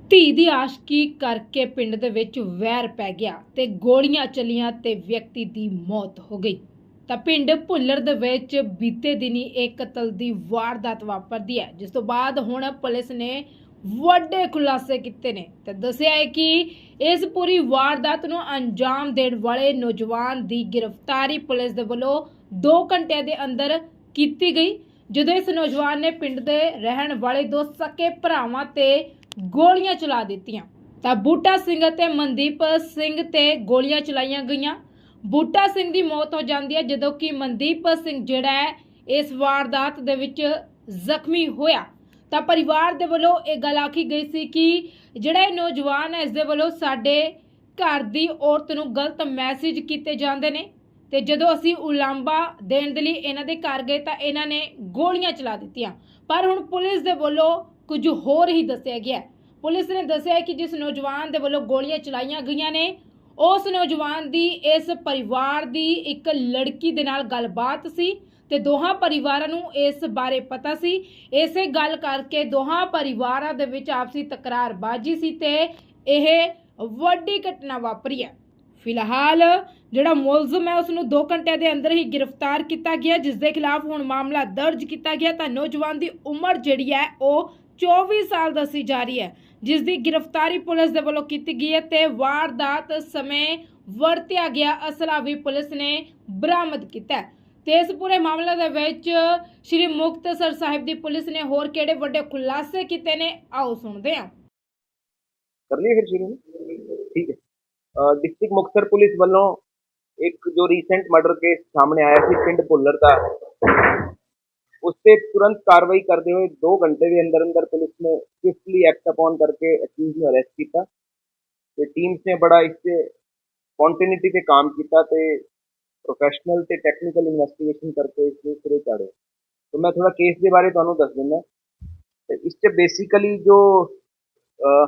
ਧੀ ਦੀ ਆਸ਼ਕੀ ਕਰਕੇ ਪਿੰਡ ਦੇ ਵਿੱਚ ਵੈਰ ਪੈ ਗਿਆ ਤੇ ਗੋਲੀਆਂ ਚੱਲੀਆਂ ਤੇ ਵਿਅਕਤੀ ਦੀ ਮੌਤ ਹੋ ਗਈ। ਤਾਂ ਪਿੰਡ ਭੁੱਲਰ ਦੇ ਵਿੱਚ ਬੀਤੇ ਦਿਨੀ ਇੱਕ ਕਤਲ ਦੀ ਵਾਰਦਾਤ ਵਾਪਰਦੀ ਹੈ, ਜਿਸ ਤੋਂ ਬਾਅਦ ਹੁਣ ਪੁਲਿਸ ਨੇ ਵੱਡੇ ਖੁਲਾਸੇ ਕੀਤੇ ਨੇ ਤੇ ਦੱਸਿਆ ਹੈ ਕਿ ਇਸ ਪੂਰੀ ਵਾਰਦਾਤ ਨੂੰ ਅੰਜਾਮ ਦੇਣ ਵਾਲੇ ਨੌਜਵਾਨ ਦੀ ਗ੍ਰਿਫਤਾਰੀ ਪੁਲਿਸ ਦੇ ਵੱਲੋਂ 2 ਘੰਟਿਆਂ ਦੇ ਅੰਦਰ ਕੀਤੀ ਗਈ, ਜਦੋਂ ਇਸ ਨੌਜਵਾਨ ਨੇ ਪਿੰਡ ਦੇ ਰਹਿਣ ਵਾਲੇ ਦੋ ਸਕੇ ਭਰਾਵਾਂ ਤੇ ਗੋਲੀਆਂ ਚਲਾ ਦਿੱਤੀਆਂ। ਤਾਂ ਬੂਟਾ ਸਿੰਘ ਅਤੇ ਮਨਦੀਪ ਸਿੰਘ ਤੇ ਗੋਲੀਆਂ ਚਲਾਈਆਂ ਗਈਆਂ। ਬੂਟਾ ਸਿੰਘ ਦੀ ਮੌਤ ਹੋ ਜਾਂਦੀ ਹੈ ਜਦੋਂ ਕਿ ਮਨਦੀਪ ਸਿੰਘ ਜਿਹੜਾ ਹੈ, ਇਸ ਵਾਰਦਾਤ ਦੇ ਵਿੱਚ ਜ਼ਖਮੀ ਹੋਇਆ। ਤਾਂ ਪਰਿਵਾਰ ਦੇ ਵੱਲੋਂ ਇਹ ਗੱਲ ਆਖੀ ਗਈ ਸੀ ਕਿ ਜਿਹੜਾ ਇਹ ਨੌਜਵਾਨ ਹੈ, ਇਸ ਦੇ ਵੱਲੋਂ ਸਾਡੇ ਘਰ ਦੀ ਔਰਤ ਨੂੰ ਗਲਤ ਮੈਸੇਜ ਕੀਤੇ ਜਾਂਦੇ ਨੇ। ਤੇ ਜਦੋਂ ਅਸੀਂ ਉਲਾਂਬਾ ਦੇਣ ਦੇ ਲਈ ਇਹਨਾਂ ਦੇ ਘਰ ਗਏ ਤਾਂ ਇਹਨਾਂ ਨੇ ਗੋਲੀਆਂ ਚਲਾ ਦਿੱਤੀਆਂ। ਪਰ ਹੁਣ ਪੁਲਿਸ ਦੇ ਵੱਲੋਂ ਕੁਝ ਹੋਰ ਹੀ ਦੱਸਿਆ ਗਿਆ। ਪੁਲਿਸ ਨੇ ਦੱਸਿਆ ਕਿ ਜਿਸ ਨੌਜਵਾਨ ਦੇ ਵੱਲੋਂ ਗੋਲੀਆਂ ਚਲਾਈਆਂ ਗਈਆਂ ਨੇ, ਉਸ ਨੌਜਵਾਨ ਦੀ ਇਸ ਪਰਿਵਾਰ ਦੀ ਇੱਕ ਲੜਕੀ ਦੇ ਨਾਲ ਗੱਲਬਾਤ ਸੀ ਤੇ ਦੋਹਾਂ ਪਰਿਵਾਰਾਂ ਨੂੰ ਇਸ ਬਾਰੇ ਪਤਾ ਸੀ। ਇਸੇ ਗੱਲ ਕਰਕੇ ਦੋਹਾਂ ਪਰਿਵਾਰਾਂ ਦੇ ਵਿੱਚ ਆਪਸੀ ਤਕਰਾਰਬਾਜ਼ੀ ਸੀ ਤੇ ਇਹ ਵੱਡੀ ਘਟਨਾ ਵਾਪਰੀ ਹੈ। ਫਿਲਹਾਲ ਜਿਹੜਾ ਮੁਲਜ਼ਮ ਹੈ ਉਸ ਨੂੰ 2 ਘੰਟਿਆਂ ਦੇ ਅੰਦਰ ਹੀ ਗ੍ਰਿਫਤਾਰ ਕੀਤਾ ਗਿਆ ਜਿਸ ਦੇ ਖਿਲਾਫ ਹੁਣ ਮਾਮਲਾ ਦਰਜ ਕੀਤਾ ਗਿਆ। ਤਾਂ ਨੌਜਵਾਨ ਦੀ ਉਮਰ ਜਿਹੜੀ ਹੈ, ਉਹ 24 ਸਾਲ ਦੱਸੀ ਜਾ ਰਹੀ ਹੈ। ਜਿਸ ਦੀ ਗ੍ਰਿਫਤਾਰੀ ਪੁਲਿਸ ਦੇ ਵੱਲੋਂ ਕੀਤੀ ਗਈ ਹੈ ਤੇ ਵਾਰਦਾਤ ਸਮੇਂ ਵਰਤਿਆ ਗਿਆ। ਅਸਲਾ ਵੀ ਪੁਲਿਸ ਨੇ ਬਰਾਮਦ ਕੀਤਾ ਹੈ। ਤੇ ਇਸ ਪੂਰੇ ਮਾਮਲੇ ਦੇ ਵਿੱਚ ਸ਼੍ਰੀ ਮੁਕਤਸਰ ਸਾਹਿਬ ਦੀ ਪੁਲਿਸ ਨੇ ਹੋਰ ਕਿਹੜੇ ਵੱਡੇ ਖੁਲਾਸੇ ਕੀਤੇ ਨੇ? ਆਓ ਸੁਣਦੇ ਹਾਂ। ਕਰ ਲਈ ਫਿਰ ਸ਼ੁਰੂ? ਠੀਕ ਹੈ। ਡਿਸਟ੍ਰਿਕਟ ਮੁਕਤਸਰ ਪੁਲਿਸ ਵੱਲੋਂ ਇੱਕ ਜੋ ਰੀਸੈਂਟ ਮਰਡਰ ਕੇਸ ਸਾਹਮਣੇ ਆਇਆ ਸੀ, ਪਿੰਡ ਭੁੱਲਰ ਦਾ। ਉਸ ਤੇ ਤੁਰੰਤ ਕਾਰਵਾਈ ਕਰਦੇ ਹੋਏ 2 ਘੰਟੇ ਦੇ ਅੰਦਰ ਅੰਦਰ ਪੁਲਿਸ ਨੇ ਸਵਿਫਟਲੀ ਐਕਟ ਅਪਨ ਕਰਕੇ ਅਕਿਊਜ਼ ਨੂੰ ਅਰੈਸਟ ਕੀਤਾ ਤੇ ਟੀਮਸ ਨੇ ਬੜਾ ਇਸ ਤੇ ਕੰਟੀਨਿਊਟੀ ਤੇ ਕੰਮ ਕੀਤਾ ਤੇ ਪ੍ਰੋਫੈਸ਼ਨਲ ਤੇ ਟੈਕਨੀਕਲ ਇਨਵੈਸਟੀਗੇਸ਼ਨ ਕਰਕੇ ਇਸ ਨੂੰ ਸਿਰੇ ਚਾੜਿਆ तो मैं थोड़ा केस के बारे ਤੁਹਾਨੂੰ ਦੱਸ ਦਿੰਦਾ ਤੇ ਇਸ ਤੇ ਬੇਸਿਕਲੀ ਜੋ ਅਹ,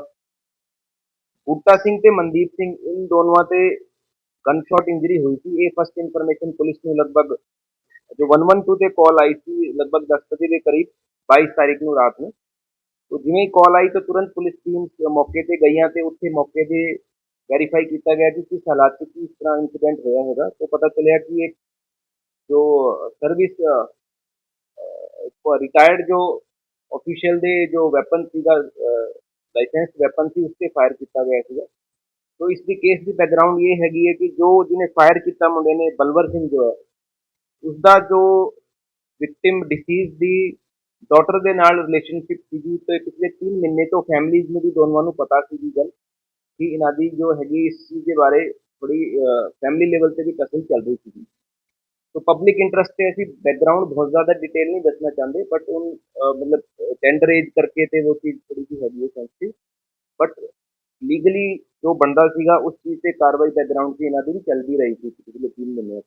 ਬੂਟਾ ਸਿੰਘ ਤੇ ਮਨਦੀਪ ਸਿੰਘ ਇਨ ਦੋਨੋਂ ਤੇ ਗਨ ਸ਼ਾਟ ਇੰਜਰੀ ਹੋਈ ਸੀ ਇਹ ਫਸਟ ਇਨਫੋਰਮੇਸ਼ਨ ਪੁਲਿਸ ਨੂੰ ਲਗਭਗ ਜੋ 112 ਤੇ ਕਾਲ ਆਈ ਸੀ ਲਗਭਗ 10 ਵਜੇ ਦੇ ਕਰੀਬ 22 ਤਾਰੀਖ ਨੂੰ ਰਾਤ ਨੂੰ तो ਜਿਵੇਂ ਹੀ ਕਾਲ ਆਈ ਤਾਂ ਤੁਰੰਤ ਪੁਲਿਸ ਟੀਮ ਮੌਕੇ ਤੇ ਗਈਆਂ ਤੇ ਉੱਥੇ ਮੌਕੇ ਤੇ ਵੈਰੀਫਾਈ ਕੀਤਾ ਗਿਆ ਕਿ ਕਿਸ ਹਾਲਾਤ 'ਚ ਕਿਸ ਤਰ੍ਹਾਂ ਇਨਸੀਡੈਂਟ ਹੋਇਆ ਹੈਗਾ ਤਾਂ ਪਤਾ ਚੱਲਿਆ ਕਿ ਇੱਕ ਜੋ ਸਰਵਿਸ ਰਿਟਾਇਰਡ ਜੋ ऑफिशियल ਦੇ ਜੋ ਵੈਪਨ ਸੀਗਾ ਲਾਇਸੈਂਸ ਵੈਪਨ ਸੀ ਉਸ ਤੇ ਫਾਇਰ ਕੀਤਾ ਗਿਆ ਸੀਗਾ ਤੋ ਇਸ ਦੀ ਕੇਸ ਦੀ ਬੈਕਗ੍ਰਾਉਂਡ ਇਹ ਹੈਗੀ ਹੈ ਕਿ ਜੋ ਜਿਹਨੇ ਫਾਇਰ ਕੀਤਾ ਮੁੰਡੇ ਨੇ ਬਲਵਰ ਸਿੰਘ ਜੋ ਹੈ ਉਸ ਦਾ ਜੋ ਵਿਕਟਿਮ ਡਿਸੀਜ਼ ਦੀ ਡਾਟਰ ਦੇ ਨਾਲ ਰਿਲੇਸ਼ਨਸ਼ਿਪ ਸੀਗੀ ਤੇ ਪਿਛਲੇ 3 ਮਹੀਨੇ ਤੋਂ ਫੈਮਿਲੀਜ਼ ਨੂੰ ਵੀ ਦੋਨੋਂ ਨੂੰ ਪਤਾ ਸੀ ਦੀ ਗੱਲ ਕਿ ਇਹਨਾਂ ਦੀ ਜੋ ਹੈਗੀ ਇਸ ਚੀਜ਼ ਦੇ ਬਾਰੇ ਥੋੜੀ ਫੈਮਿਲੀ ਲੈਵਲ ਤੇ ਵੀ ਕਸਰ ਚੱਲ ਰਹੀ ਸੀ तो पब्लिक इंटरेस्ट पे ऐसी बैकग्राउंड बहुत ज्यादा डिटेल नहीं दसना चाहते बट उन अ, मतलब टेंडर एज करके थे वो चीज थोड़ी सी हैवी है सेंसिटिव बट लीगली जो बंदा सीगा उस चीज से कार्रवाई बैकग्राउंड की इना दिन चल भी रही थी पिछले तीन महीने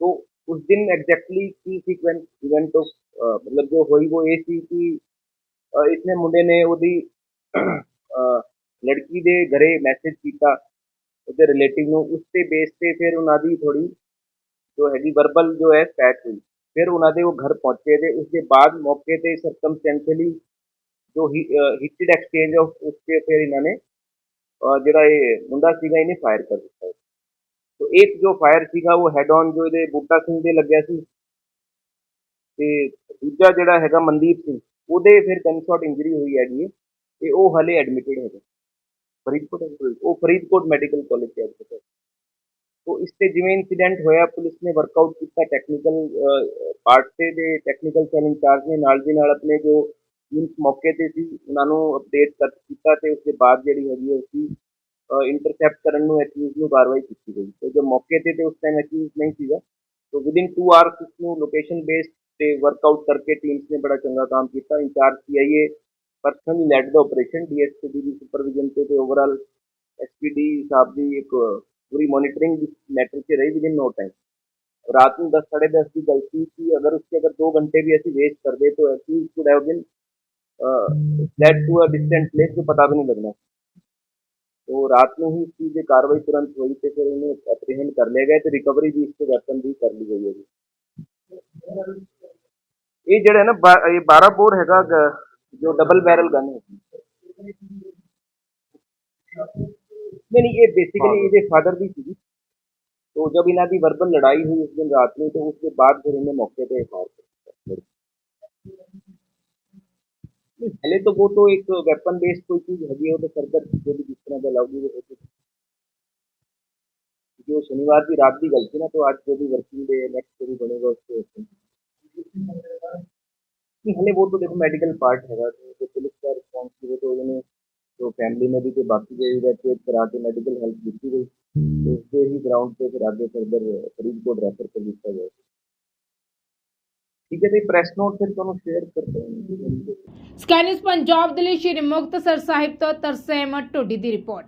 तो उस दिन एग्जैक्टली की सीक्वेंस इवेंट ऑफ मतलब जो हुई वो ये थी कि अ, इसने मुंडे ने ਉਹਦੀ ਅ, ਲੜਕੀ ਦੇ ਘਰੇ ਮੈਸੇਜ ਕੀਤਾ ਉਹਦੇ ਰਿਲੇਟਿਵ ਨੂੰ ਉਸ ਤੇ ਬੇਸ ਤੇ ਫਿਰ ਉਹਨਾਂ ਦੀ ਥੋੜੀ ਜੋ ਹੈਗੀ ਵਰਬਲ ਜੋ ਹੈ ਸਟੈਟ ਹੋਈ ਫਿਰ ਉਹਨਾਂ ਦੇ ਉਹ ਘਰ ਪਹੁੰਚੇ ਤੇ ਉਸ ਦੇ ਬਾਅਦ ਮੌਕੇ ਤੇ ਸਰਕਮਸਟੈਂਸ਼ਲੀ ਜੋ ਹੀਟਡ ਐਕਸਚੇਂਜ ਆਫ ਉਸ ਤੇ ਫਿਰ ਇਹਨਾਂ ਨੇ ਅਹ ਜਿਹੜਾ ਇਹ ਮੁੰਡਾ ਸੀਗਾ ਇਹਨੇ ਫਾਇਰ ਕਰ ਦਿੱਤਾ ਤੋ ਇੱਕ ਜੋ ਫਾਇਰ ਸੀਗਾ ਉਹ ਹੈਡ ਔਨ ਜੋ ਇਹਦੇ ਬੂਟਾ ਸਿੰਘ ਦੇ ਲੱਗਿਆ ਸੀ ਤੇ ਦੂਜਾ ਜਿਹੜਾ ਹੈਗਾ ਮਨਦੀਪ ਸਿੰਘ, ਉਹਦੇ ਫਿਰ ਗਨਸ਼ਾਟ ਇੰਜਰੀ ਹੋਈ ਹੈਗੀ ਹੈ ਤੇ ਉਹ ਹਲੇ ਐਡਮਿਟਡ ਹੈਗਾ। ਫਰੀਦਕੋਟ ਉਹ ਫਰੀਦਕੋਟ ਮੈਡੀਕਲ ਕਾਲਜ ਚ ਐਡਮਿਟ ਤੋ ਇਸ ਤੇ ਜਿਵੇਂ ਇਨਸੀਡੈਂਟ ਹੋਇਆ, ਪੁਲਿਸ ਨੇ ਵਰਕਆਊਟ ਕੀਤਾ ਟੈਕਨੀਕਲ ਪਾਰਟ ਤੇ ਦੇ ਟੈਕਨੀਕਲ ਸੈਲ ਇੰਚਾਰਜ ਨੇ ਨਾਲ ਦੀ ਨਾਲ ਆਪਣੇ ਜੋ ਟੀਮਸ ਮੌਕੇ ਤੇ ਸੀ, ਉਹਨਾਂ ਨੂੰ ਅਪਡੇਟ ਕਰ ਕੀਤਾ ਤੇ ਉਸ ਦੇ ਬਾਅਦ ਜਿਹੜੀ ਹੈਗੀ ਹੈ, ਉਸੀ ਇੰਟਰਸੈਪਟ ਕਰਨ ਨੂੰ ਐਕਿਊਜ਼ ਨੂੰ ਕਾਰਵਾਈ ਕੀਤੀ ਗਈ ਤੇ ਜੋ ਮੌਕੇ ਤੇ ਤੇ ਉਸ ਟਾਈਮ ਐਕਿਊਜ਼ ਨਹੀਂ ਸੀਗਾ ਤੋ ਵਿਦਿਨ 2 ਆਵਰਸ ਉਸ ਨੂੰ ਲੋਕੇਸ਼ਨ ਬੇਸਡ ਤੇ ਵਰਕਆਊਟ ਕਰਕੇ ਟੀਮਸ ਨੇ ਬੜਾ ਚੰਗਾ ਕੰਮ ਕੀਤਾ ਇੰਚਾਰਜ ਸੀਆਈਏ ਪਰਸਨਲੀ ਲੈਡ ਦਾ ਆਪਰੇਸ਼ਨ ਡੀਐਸਪੀ ਦੀ ਸੁਪਰਵਿਜ਼ਨ ਤੇ ਤੇ ਓਵਰਆਲ ਐਸਪੀਡੀ ਸਾਹਿਬ ਦੀ ਇੱਕ पूरी मॉनिटरिंग इस मैटर से रही विद इन नो टाइम रात में दस साढ़े दस की गलती थी अगर उसके अगर दो घंटे भी ऐसी वेस्ट कर दे तो ऐसी could have been fled to a distant place जो पता भी नहीं लगना तो रात में ही इसकी जो कार्रवाई तुरंत हुई तो फिर उन्हें अप्रिहेंड कर लिया गया तो रिकवरी भी इसके वेपन भी कर ली गई है जी। ये जड़े है ना बा, ये बारह बोर है का, जो डबल बैरल गन है। नहीं नहीं ये बेसिकली हाँ। ये फादर भी थी। तो जब इन्हें की वर्बल लड़ाई हुई उस दिन रात में तो उसके बाद फिर इन्हें मौके पे फायर नहीं, पहले तो वो तो एक वेपन बेस्ड कोई चीज हैगी है वो तो फर्दर जो भी जिस तरह का अलाउड वो होती जो शनिवार की रात की गल थी ना तो आज जो भी वर्किंग डे नेक्स्ट जो भी बनेगा उसके नहीं हले वो तो देखो मेडिकल पार्ट हैगा तो जो पुलिस का रिस्पॉन्स थी वो तो उन्होंने तो फैमिली में भी तो बाकी जो इवैक्यूएट करा के मेडिकल हेल्प दी गई तो उसके ही ग्राउंड पे फिर आगे फर्दर फरीदकोट रेफर कर दिया गया ਠੀਕ ਹੈ ਤੇ ਪ੍ਰੈਸ ਨੋਟ ਫਿਰ ਤੁਹਾਨੂੰ ਸ਼ੇਅਰ ਕਰਦੇ ਹਾਂ ਸਕਾਈਨਸ ਪੰਜਾਬ ਦੇ ਲਈ ਸ਼੍ਰੀ ਮੁਕਤਸਰ ਸਾਹਿਬ ਤੋਂ ਤਰਸੇਮ ਟੋਡੀ ਦੀ ਰਿਪੋਰਟ